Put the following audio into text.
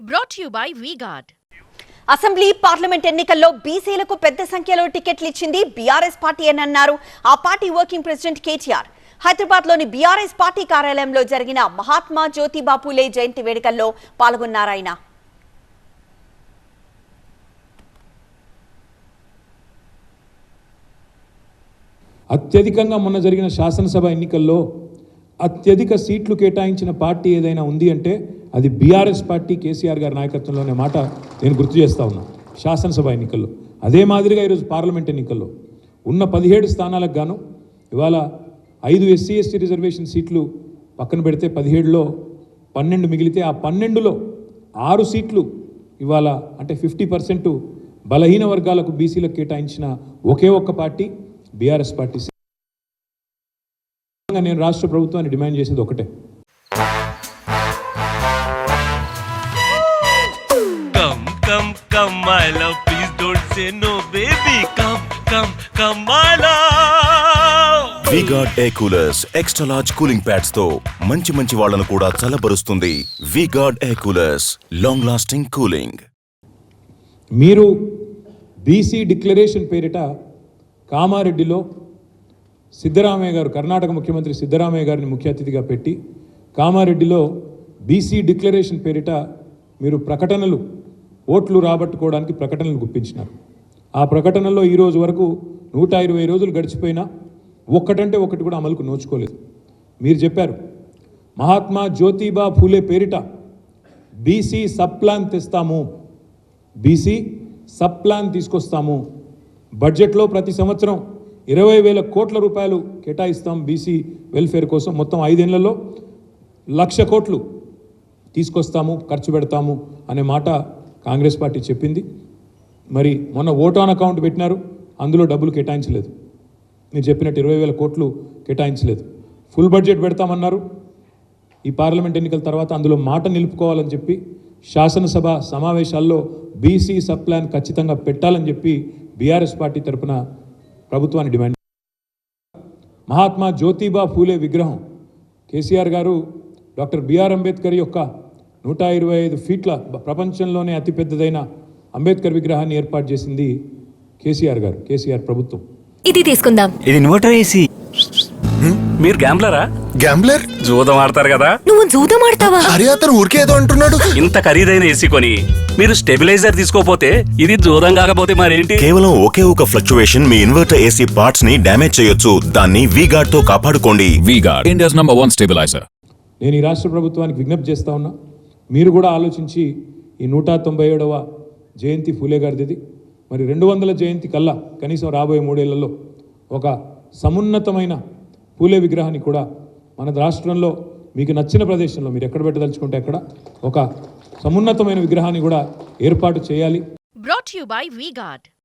to you by VGuard. Assembly parliament ఎన్నికల్లో బీసీలకు పెద్ద సంఖ్యలో టికెట్లు ఇచ్చింది బీఆర్ఎస్ పార్టీ అని అన్నారు ఆ పార్టీ వర్కింగ్ ప్రెసిడెంట్ కేటీఆర్ హైదరాబాద్లోని బీఆర్ఎస్ పార్టీ కార్యాలయంలో జరిగిన మహాత్మా జ్యోతిబా పూలే జయంతి వేడుకల్లో పాల్గొన్నారాయన అత్యధికంగా మొన్న జరిగిన శాసనసభ ఎన్నికల్లో అత్యధిక సీట్లు కేటాయించిన పార్టీ ఏదైనా ఉంది అంటే అది బీఆర్ఎస్ పార్టీ కేసీఆర్ గారి నాయకత్వంలోనే మాట నేను గుర్తు చేస్తా ఉన్నా. శాసనసభ ఎన్నికల్లో. అదే మాదిరిగా ఈరోజు పార్లమెంట్ ఎన్నికల్లో. ఉన్న పదిహేడు స్థానాలకు గాను ఇవాళ ఐదు ఎస్సీ ఎస్టీ రిజర్వేషన్ సీట్లు పక్కన పెడితే పదిహేడులో పన్నెండు మిగిలితే ఆ పన్నెండులో ఆరు సీట్లు ఇవాళ అంటే ఫిఫ్టీ పర్సెంట్ బలహీన వర్గాలకు బీసీలకు కేటాయించిన ఒకే ఒక్క పార్టీ బీఆర్ఎస్ పార్టీ నేను రాష్ట్ర ప్రభుత్వాన్ని డిమాండ్ చేసేది ఒకటే Come, come, come, my love. Please don't say no, baby. Come, come, come, my love. VGuard air coolers extra large cooling ప్యాడ్స్తో మంచి మంచి వాళ్ళను కూడా చల్లబరుస్తుంది VGuard air coolers long lasting cooling మీరు బీసీ డిక్లరేషన్ పేరిట కామారెడ్డిలో సిద్ధరామయ్య గారు కర్ణాటక ముఖ్యమంత్రి సిద్ధరామయ్య గారిని ముఖ్య అతిథిగా పెట్టి కామారెడ్డిలో బీసీ డిక్లరేషన్ పేరిట మీరు ప్రకటనలు ఓట్లు రాబట్టుకోవడానికి ప్రకటనలు గుప్పించినారు. ఆ ప్రకటనలో ఈరోజు వరకు నూట ఇరవై రోజులు గడిచిపోయినా ఒక్కటంటే ఒకటి కూడా అమలుకు నోచుకోలేదు. మీరు చెప్పారు మహాత్మా జ్యోతిబా ఫూలే పేరిట బీసీ సప్లాన్ తెస్తాము బీసీ సప్లాన్ తీసుకొస్తాము. బడ్జెట్లో ప్రతి సంవత్సరం ఇరవై వేల కోట్ల రూపాయలు కేటాయిస్తాం బీసీ వెల్ఫేర్ కోసం. మొత్తం ఐదేళ్ళలో లక్ష కోట్లు తీసుకొస్తాము ఖర్చు పెడతాము అనే మాట కాంగ్రెస్ పార్టీ చెప్పింది. మరి మొన్న ఓట్ ఆన్ అకౌంట్ పెట్టినారు అందులో డబ్బులు కేటాయించలేదు. మీరు చెప్పినట్టు ఇరవై వేల కోట్లు కేటాయించలేదు. Full budget పెడతామన్నారు. ఈ పార్లమెంట్ ఎన్నికల తర్వాత అందులో మాట నిలుపుకోవాలని చెప్పి శాసనసభ సమావేశాల్లో బీసీ సబ్ ప్లాన్ ఖచ్చితంగా పెట్టాలని చెప్పి బీఆర్ఎస్ పార్టీ తరపున ప్రభుత్వాన్ని డిమాండ్ మహాత్మా జ్యోతిబా ఫూలే విగ్రహం. కేసీఆర్ గారు డాక్టర్ బిఆర్ అంబేద్కర్ యొక్క నూట ఇరవై ఐదు ఫీట్ల ప్రపంచంలోనే అతిపెద్దదైన అంబేద్కర్ విగ్రహాన్ని ఏర్పాటు చేసింది కేసీఆర్ గారు కేసీఆర్ ప్రభుత్వం. ఇది తీసుకుందాం. ఇది ఇన్వర్టర్ ఏసీ. మీరు గ్యాంబ్లరా? గ్యాంబ్లర్? జూదం ఆడతారు కదా. నువ్వు జూదం ఆడతావా? అరే అతను ఊరికే ఏదో అంటున్నాడు. ఇంత ఖరీదైన ఏసీ కొని మీరు స్టెబిలైజర్ తీసుకోపోతే ఇది జూదం కాకపోతే మరేంటి? కేవలం ఒకే ఒక ఫ్లక్చువేషన్ మీ ఇన్వర్టర్ ఏసీ పార్ట్స్ని డ్యామేజ్ చేయొచ్చు. దాన్ని వీగార్డ్తో కాపాడుకోండి. VGuard, India's number one stabilizer. నేను ఈ రాష్ట్ర ప్రభుత్వానికి విజ్ఞప్తి చేస్తా ఉన్నా. మీరు కూడా ఆలోచించి ఈ నూట తొంభై ఏడవ జయంతి ఫూలే గారిది మరి రెండు వందల జయంతి కల్లా కనీసం రాబోయే మూడేళ్ళలో ఒక సమున్నతమైన పూలే విగ్రహాన్ని కూడా మన రాష్ట్రంలో మీకు నచ్చిన ప్రదేశంలో మీరు ఎక్కడ పెట్టదలుచుకుంటే అక్కడ ఒక సమున్నతమైన విగ్రహాన్ని కూడా ఏర్పాటు చేయాలి. Brought to by by